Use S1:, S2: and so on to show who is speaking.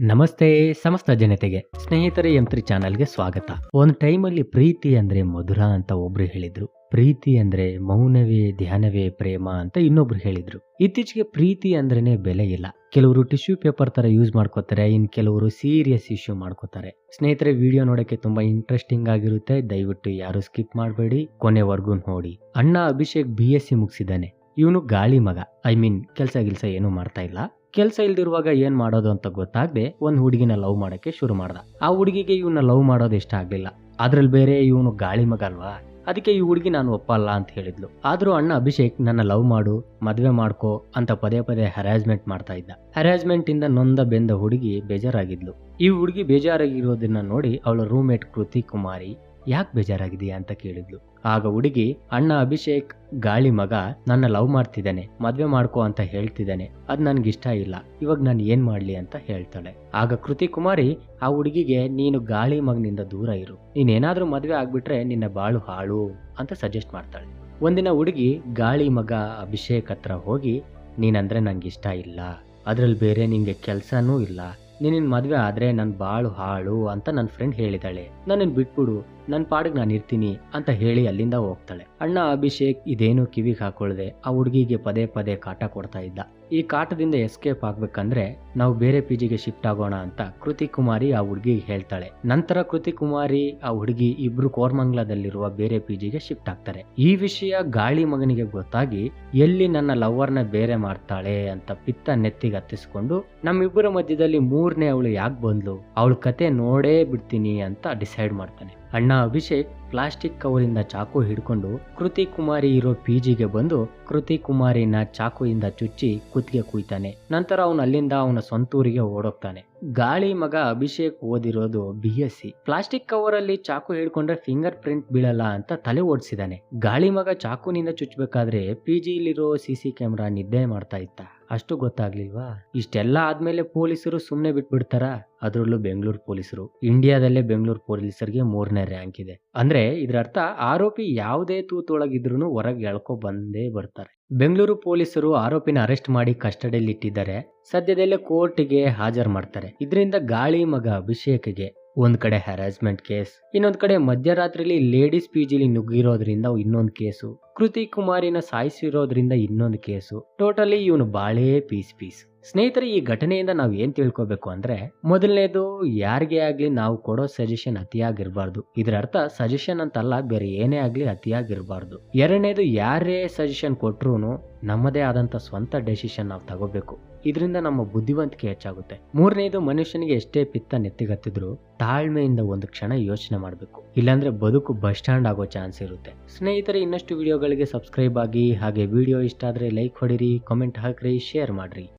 S1: ನಮಸ್ತೆ ಸಮಸ್ತ ಜನತೆಗೆ, ಸ್ನೇಹಿತರೆ ಯಂತ್ರಿ ಚಾನಲ್ಗೆ ಸ್ವಾಗತ. ಒಂದು ಟೈಮಲ್ಲಿ ಪ್ರೀತಿ ಅಂದ್ರೆ ಮಧುರ ಅಂತ ಒಬ್ರು ಹೇಳಿದ್ರು. ಪ್ರೀತಿ ಅಂದ್ರೆ ಮೌನವೇ, ಧ್ಯಾನವೇ, ಪ್ರೇಮ ಅಂತ ಇನ್ನೊಬ್ರು ಹೇಳಿದ್ರು. ಇತ್ತೀಚೆಗೆ ಪ್ರೀತಿ ಅಂದ್ರೇನೆ ಬೆಲೆ ಇಲ್ಲ. ಕೆಲವರು ಟಿಶ್ಯೂ ಪೇಪರ್ ತರ ಯೂಸ್ ಮಾಡ್ಕೋತಾರೆ, ಇನ್ ಕೆಲವರು ಸೀರಿಯಸ್ ಇಶ್ಯೂ ಮಾಡ್ಕೋತಾರೆ. ಸ್ನೇಹಿತರೆ, ವಿಡಿಯೋ ನೋಡಕ್ಕೆ ತುಂಬಾ ಇಂಟ್ರೆಸ್ಟಿಂಗ್ ಆಗಿರುತ್ತೆ. ದಯವಿಟ್ಟು ಯಾರು ಸ್ಕಿಪ್ ಮಾಡಬೇಡಿ. ಕೊನೆವರೆಗೂ ನೋಡಿ. ಅಣ್ಣ ಅಭಿಷೇಕ್ ಬಿ ಎಸ್ ಸಿ ಮುಗಿಸಿದ್ದಾನೆ. ಇವನು ಗಾಳಿ ಮಗ. ಐ ಮೀನ್ ಕೆಲಸ ಗಿಲ್ಸ ಏನೂ ಮಾಡ್ತಾ ಇಲ್ಲ. ಕೆಲಸ ಇಲ್ದಿರುವಾಗ ಏನ್ ಮಾಡೋದು ಅಂತ ಗೊತ್ತಾಗದೆ ಒಂದು ಹುಡುಗಿನ ಲವ್ ಮಾಡೋಕ್ಕೆ ಶುರು ಮಾಡ್ದ. ಆ ಹುಡುಗಿಗೆ ಇವನ್ನ ಲವ್ ಮಾಡೋದು ಇಷ್ಟ ಆಗ್ಲಿಲ್ಲ. ಅದ್ರಲ್ಲಿ ಬೇರೆ ಇವನು ಗಾಳಿ ಮಗ ಅಲ್ವಾ? ಅದಕ್ಕೆ ಈ ಹುಡುಗಿ ನಾನು ಒಪ್ಪಲ್ಲ ಅಂತ ಹೇಳಿದ್ಲು. ಆದ್ರೂ ಅಣ್ಣ ಅಭಿಷೇಕ್ ನನ್ನ ಲವ್ ಮಾಡು, ಮದ್ವೆ ಮಾಡ್ಕೋ ಅಂತ ಪದೇ ಪದೇ ಹರಾಜ್ಮೆಂಟ್ ಮಾಡ್ತಾ ಇದ್ದ. ಹರಾಸ್ಮೆಂಟ್ ಇಂದ ನೊಂದ ಬೆಂದ ಹುಡುಗಿ ಬೇಜಾರಾಗಿದ್ಲು. ಈ ಹುಡುಗಿ ಬೇಜಾರಾಗಿರೋದನ್ನ ನೋಡಿ ಅವಳ ರೂಮೇಟ್ ಕೃತಿ ಕುಮಾರಿ ಯಾಕೆ ಬೇಜಾರಾಗಿದೆಯಾ ಅಂತ ಕೇಳಿದ್ಲು. ಆಗ ಹುಡುಗಿ, ಅಣ್ಣ ಅಭಿಷೇಕ್ ಗಾಳಿ ಮಗ ನನ್ನ ಲವ್ ಮಾಡ್ತಿದ್ದಾನೆ, ಮದ್ವೆ ಮಾಡ್ಕೋ ಅಂತ ಹೇಳ್ತಿದ್ದಾನೆ, ಅದ್ ನನ್ಗಿಷ್ಟ ಇಲ್ಲ, ಇವಾಗ ನಾನು ಏನ್ ಮಾಡ್ಲಿ ಅಂತ ಹೇಳ್ತಾಳೆ. ಆಗ ಕೃತಿ ಕುಮಾರಿ ಆ ಹುಡುಗಿಗೆ ನೀನು ಗಾಳಿ ಮಗನಿಂದ ದೂರ ಇರು, ನೀನೇನಾದ್ರೂ ಮದ್ವೆ ಆಗ್ಬಿಟ್ರೆ ನಿನ್ನ ಬಾಳು ಹಾಳು, ಅಂತ ಸಜೆಸ್ಟ್ ಮಾಡ್ತಾಳೆ. ಒಂದಿನ ಹುಡುಗಿ, ಗಾಳಿ ಮಗ ಅಭಿಷೇಕ್ ಹತ್ರ ಹೋಗಿ, ನೀನಂದ್ರೆ ನಂಗೆ ಇಷ್ಟ ಇಲ್ಲ ಅದ್ರಲ್ಲಿ ಬೇರೆ ನಿಂಗೆ ಕೆಲ್ಸನೂ ಇಲ್ಲ ನಿನ್ನ ಮದುವೆ ಆದರೆ ನನ್ನ ಬಾಳು ಹಾಳು ಅಂತ ನನ್ನ ಫ್ರೆಂಡ್ ಹೇಳಿದಾಳೆ. ನನ್ನನ್ನು ಬಿಟ್ಬಿಡು ನನ್ನ ಪಾಡಿಗೆ ನಾನು ಇರ್ತೀನಿ ಅಂತ ಹೇಳಿ ಅಲ್ಲಿಂದ ಹೋಗ್ತಾಳೆ. ಅಣ್ಣ ಅಭಿಷೇಕ್ ಇದೇನು ಕಿವಿಗೆ ಹಾಕೊಳ್ಳದೆ ಆ ಹುಡುಗಿಗೆ ಪದೇ ಪದೇ ಕಾಟ ಕೊಡ್ತಾ ಇದ್ದ. ಈ ಕಾಟದಿಂದ ಎಸ್ಕೇಪ್ ಆಗ್ಬೇಕಂದ್ರೆ ನಾವು ಬೇರೆ ಪಿ ಜಿಗೆ ಶಿಫ್ಟ್ ಆಗೋಣ ಅಂತ ಕೃತಿ ಕುಮಾರಿ ಆ ಹುಡುಗಿಗೆ ಹೇಳ್ತಾಳೆ. ನಂತರ ಕೃತಿ ಕುಮಾರಿ ಆ ಹುಡುಗಿ ಇಬ್ರು ಕೋರ್ಮಂಗ್ಲದಲ್ಲಿರುವ ಬೇರೆ ಪಿ ಜಿಗೆ ಶಿಫ್ಟ್ ಆಗ್ತಾರೆ. ಈ ವಿಷಯ ಗಾಳಿ ಮಗನಿಗೆ ಗೊತ್ತಾಗಿ ಎಲ್ಲಿ ನನ್ನ ಲವರ್ನ ಬೇರೆ ಮಾಡ್ತಾಳೆ ಅಂತ ಪಿತ್ತ ನೆತ್ತಿಗೆ ಹತ್ತಿಸ್ಕೊಂಡು ನಮ್ಮಿಬ್ಬರ ಮಧ್ಯದಲ್ಲಿ ಮೂರನೇ ಅವಳು ಯಾಕೆ ಬಂದ್ಲು? ಅವಳ ಕತೆ ನೋಡೇ ಬಿಡ್ತೀನಿ ಅಂತ ಡಿಸೈಡ್ ಮಾಡ್ತಾನೆ. ಅಣ್ಣ ಅಭಿಷೇಕ್ ಪ್ಲಾಸ್ಟಿಕ್ ಕವರಿಂದ ಚಾಕು ಹಿಡ್ಕೊಂಡು ಕೃತಿ ಕುಮಾರಿ ಇರೋ ಪಿಜಿಗೆ ಬಂದು ಕೃತಿ ಕುಮಾರಿನ ಚಾಕುಯಿಂದ ಚುಚ್ಚಿ ಕುತ್ತಿಗೆ ಕುಯ್ತಾನೆ. ನಂತರ ಅವನು ಅಲ್ಲಿಂದ ಅವನ ಸ್ವಂತೂರಿಗೆ ಓಡೋಗ್ತಾನೆ. ಗಾಳಿ ಮಗ ಅಭಿಷೇಕ್ ಓದಿರೋದು B S C. Plastic cover ಅಲ್ಲಿ ಚಾಕು ಹಿಡ್ಕೊಂಡ್ರೆ ಫಿಂಗರ್ ಪ್ರಿಂಟ್ ಬೀಳಲ್ಲ ಅಂತ ತಲೆ ಓಡಿಸಿದಾನೆ. ಗಾಳಿ ಮಗ ಚಾಕುನಿಂದ ಚುಚ್ಚಬೇಕಾದ್ರೆ ಪಿ ಜಿಲಿರೋ ಸಿ ಸಿ ಕ್ಯಾಮ್ರಾ ನಿದ್ದೆ ಮಾಡ್ತಾ ಇತ್ತ. ಅಷ್ಟು ಗೊತ್ತಾಗ್ಲಿಲ್ವಾ? ಇಷ್ಟೆಲ್ಲ ಆದ್ಮೇಲೆ ಪೊಲೀಸರು ಸುಮ್ಮನೆ ಬಿಟ್ಬಿಡ್ತಾರ? ಅದರಲ್ಲೂ ಬೆಂಗಳೂರು ಪೊಲೀಸರು. ಇಂಡಿಯಾದಲ್ಲೇ ಬೆಂಗಳೂರು ಪೊಲೀಸರಿಗೆ ಮೂರನೇ ರ್ಯಾಂಕ್ ಇದೆ. ಅಂದ್ರೆ ಇದ್ರ ಅರ್ಥ ಆರೋಪಿ ಯಾವುದೇ ತೂತೊಳಗಿದ್ರು ಹೊರಗೆ ಎಳ್ಕೊ ಬಂದೇ ಬರ್ತಾರೆ. ಬೆಂಗಳೂರು ಪೊಲೀಸರು ಆರೋಪಿನ ಅರೆಸ್ಟ್ ಮಾಡಿ ಕಸ್ಟಡಿಯಲ್ಲಿ ಇಟ್ಟಿದ್ದಾರೆ. ಸದ್ಯದಲ್ಲೇ ಕೋರ್ಟ್ಗೆ ಹಾಜರು ಮಾಡ್ತಾರೆ. ಇದರಿಂದ ಗಾಳಿ, ಮಗ ಅಭಿಷೇಕ್ಗೆ ಒಂದ್ ಕಡೆ ಹರಾಸ್ಮೆಂಟ್ ಕೇಸ್ ಇನ್ನೊಂದ್ ಕಡೆ ಮಧ್ಯರಾತ್ರಿಲಿ ಲೇಡೀಸ್ ಪಿಜಿಲಿ ನುಗ್ಗಿರೋದ್ರಿಂದ ಇನ್ನೊಂದು ಕೇಸು ಕೃತಿ ಕುಮಾರಿನ ಸಾಯಿಸಿರೋದ್ರಿಂದ ಇನ್ನೊಂದು ಕೇಸು ಟೋಟಲಿ ಇವನು ಬಾಳೇ ಪೀಸ್ ಪೀಸ್ ಸ್ನೇಹಿತರೆ, ಈ ಘಟನೆಯಿಂದ ನಾವು ಏನ್ ತಿಳ್ಕೊಬೇಕು ಅಂದ್ರೆ, ಮೊದಲನೇದು ಯಾರಿಗೆ ಆಗ್ಲಿ ನಾವು ಕೊಡೋ ಸಜೆಷನ್ ಅತಿಯಾಗಿರ್ಬಾರ್ದು. ಇದರ ಅರ್ಥ ಸಜೆಷನ್ ಅಂತಲ್ಲ, ಬೇರೆ ಏನೇ ಆಗ್ಲಿ ಅತಿಯಾಗಿರ್ಬಾರ್ದು. ಎರಡನೇದು ಯಾರೇ ಸಜೆಷನ್ ಕೊಟ್ರು ನಮ್ಮದೇ ಆದಂತ ಸ್ವಂತ ಡೆಸಿಷನ್ ನಾವು ತಗೋಬೇಕು. ಇದರಿಂದ ನಮ್ಮ ಬುದ್ಧಿವಂತಿಕೆ ಹೆಚ್ಚಾಗುತ್ತೆ. ಮೂರನೇದು, ಮನುಷ್ಯನಿಗೆ ಎಷ್ಟೇ ಪಿತ್ತ ನೆತ್ತಿಗತ್ತಿದ್ರು ತಾಳ್ಮೆಯಿಂದ ಒಂದು ಕ್ಷಣ ಯೋಚನೆ ಮಾಡಬೇಕು. ಇಲ್ಲಾಂದ್ರೆ ಬದುಕು ಬಸ್ ಸ್ಟ್ಯಾಂಡ್ ಆಗೋ ಚಾನ್ಸ್ ಇರುತ್ತೆ. ಸ್ನೇಹಿತರೆ, ಇನ್ನಷ್ಟು ವಿಡಿಯೋಗಳಿಗೆ ಸಬ್ಸ್ಕ್ರೈಬ್ ಆಗಿ ಹಾಗೆ ವಿಡಿಯೋ ಇಷ್ಟ ಆದ್ರೆ ಲೈಕ್ ಹೊಡಿರಿ ಕಾಮೆಂಟ್ ಹಾಕ್ರಿ ಶೇರ್ ಮಾಡ್ರಿ.